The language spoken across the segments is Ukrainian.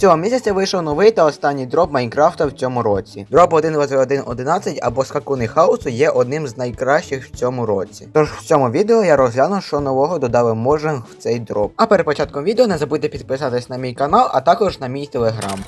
Цього місяця вийшов новий та останній дроп Майнкрафта в цьому році. Дроп 1.21.11 або скакуни хаосу є одним з найкращих в цьому році. Тож в цьому відео я розгляну, що нового додали Можен в цей дроп. А перед початком відео не забудьте підписатись на мій канал, а також на мій телеграм.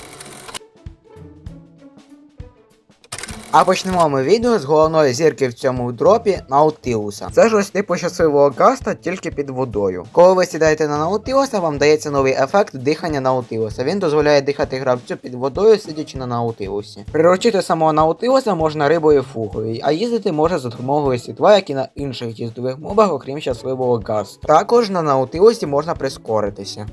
А почнемо ми відео з головної зірки в цьому дропі Наутилуса. Це ж ось типу щасливого каста, тільки під водою. Коли ви сідаєте на Наутилуса, вам дається новий ефект дихання Наутилуса. Він дозволяє дихати гравцю під водою, сидячи на Наутилусі. Приручити самого Наутилуса можна рибою фугою, а їздити може за допомогою світла, як і на інших їздових мобах, окрім щасливого касту. Також на Наутилусі можна прискоритися.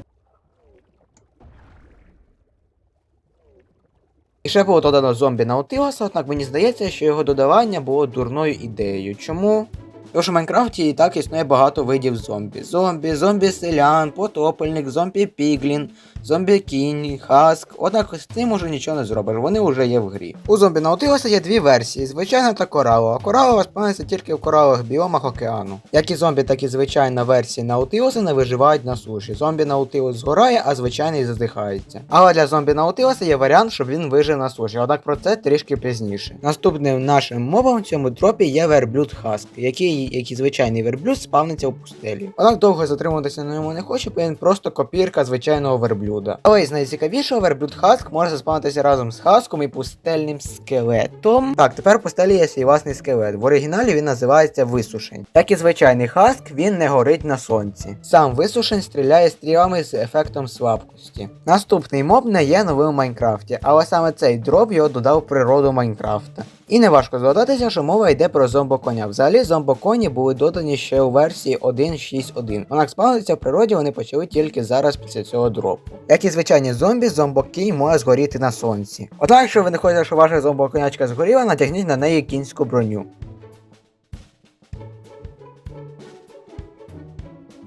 І ще було додано зомбі Наутилоса, однак мені здається, що його додавання було дурною ідеєю. Чому? Що в Майнкрафті і так існує багато видів зомбі. Зомбі, зомбі-селян, потопельник, зомбі-піглін, зомбі-кінь, хаск. Однак з цим уже нічого не зробиш, вони вже є в грі. У зомбі Наутилуса є дві версії: звичайна та коралова. Коралова спавниться тільки в коралових біомах океану. Як і зомбі, так і звичайна версія Наутилуса не виживають на суші. Зомбі Наутилус згорає, а звичайний задихається. Але для зомбі Наутилуса є варіант, щоб він вижив на суші, однак про це трішки пізніше. Наступним нашим мобом в цьому дропі є верблюд Хаск, який, як і звичайний верблюд, спавниться у пустелі. Однак довго затримуватися на ньому не хоче, бо він просто копірка звичайного верблюда. Але із найцікавішого верблюд Хаск може заспавнитися разом з Хаском і пустельним скелетом. Так, тепер у пустелі є свій власний скелет. В оригіналі він називається висушень. Як і звичайний Хаск, він не горить на сонці. Сам висушень стріляє стрілами з ефектом слабкості. Наступний моб не є новим у Майнкрафті, але саме цей дроп його додав природу Майнкрафта. І не важко згадатися, що мова йде про зомбоконя. Взагалі зомбоконі були додані ще у версії 1.6.1. Однак спавниться в природі вони почали тільки зараз після цього дропу. Як і звичайні зомбі, зомбокінь може згоріти на сонці. Однак, якщо ви не хочете, щоб ваша зомбоконячка згоріла, натягніть на неї кінську броню.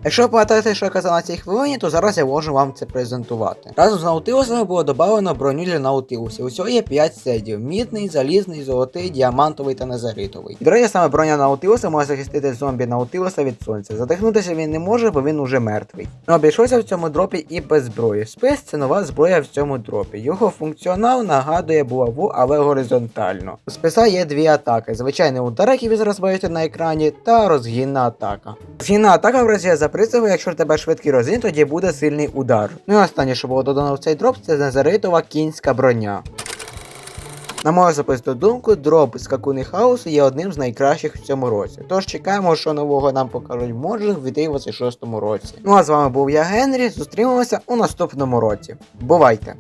Якщо ви пам'ятаєте, що я казав на цій хвилині, то зараз я можу вам це презентувати. Разом з Наутилусами було додано броню для Наутилусів. Усього є 5 седів: мідний, залізний, золотий, діамантовий та незаритовий. До саме броня Наутилуса може захистити зомбі Наутилуса від сонця. Задихнутися він не може, бо він уже мертвий. Ну обійшовся в цьому дропі і без зброї. Спис це нова зброя в цьому дропі. Його функціонал нагадує булаву, але горизонтально. У списа є дві атаки: звичайний удар, який ви зараз бачите на екрані, та розгінна атака. Розгінна атака працює за принципом, якщо в тебе швидкий розін, тоді буде сильний удар. Ну і останнє, що було додано в цей дроп, це незаритова кінська броня. На мою записну думку, дроп з Какуни Хаусу є одним з найкращих в цьому році. Тож чекаємо, що нового нам покажуть Моджинг в 2026 році. Ну а з вами був я Генрі. Зустрінемося у наступному році. Бувайте!